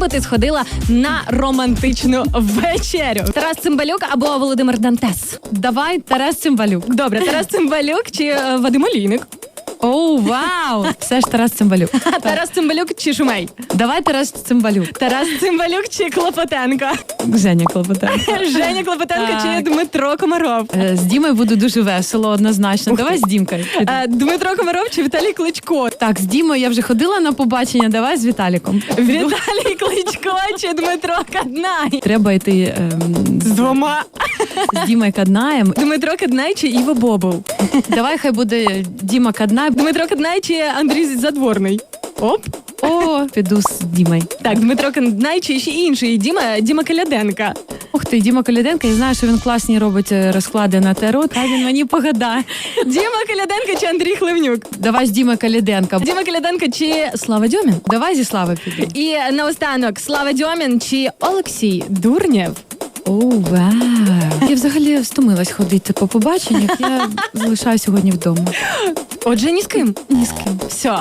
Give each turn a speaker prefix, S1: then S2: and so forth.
S1: би ти сходила на романтичну вечерю? Тарас Цимбалюк або Володимир Дантес?
S2: Давай Тарас Цимбалюк.
S1: Добре, Тарас Цимбалюк чи е, Вадим Олійник?
S2: Оу, вау! Все ж Тарас Цимбалюк.
S1: Тарас Цимбалюк чи Шумей?
S2: Давай Тарас Цимбалюк.
S1: Тарас Цимбалюк чи Клопотенко?
S2: Женя Клопотенко.
S1: Женя Клопотенко чи Дмитро Комаров?
S2: Е, З Дімою буде дуже весело, однозначно. Давай з Дімкою.
S1: Е, Дмитро Комаров чи Віталій Кличко?
S2: Так, з Дімою я вже ходила на побачення. Давай з Віталіком.
S1: Віталій Кличко чи Дмитро Каднай?
S2: Треба йти ем,
S1: З двома.
S2: з Дімою Каднаєм.
S1: Дмитро Каднай чи Іво Бобов?
S2: Давай хай буде Діма Каднай.
S1: Дмитро Каднай чи Андрій Задворний? Оп.
S2: О, піду з Дімою.
S1: Так, Дмитро Каднай чи ще інший Діма, Діма Каляденка.
S2: Ух ти, Діма Коляденко, я знаю, що він класні робить е, розклади на таро, та він мені погадає.
S1: Діма Каляденко чи Андрій Хливнюк?
S2: Давай з Дімою Коляденко.
S1: Діма Каляденко чи Слава Дьомін?
S2: Давай зі Слави піду.
S1: І наостанок Слава Дьомін чи Олексій Дурнєв?
S2: О, вау. Я взагалі стомилась ходити по побаченнях. Я залишаю сьогодні вдома.
S1: Отже, ні з ким.
S2: Ні з ким.
S1: Все.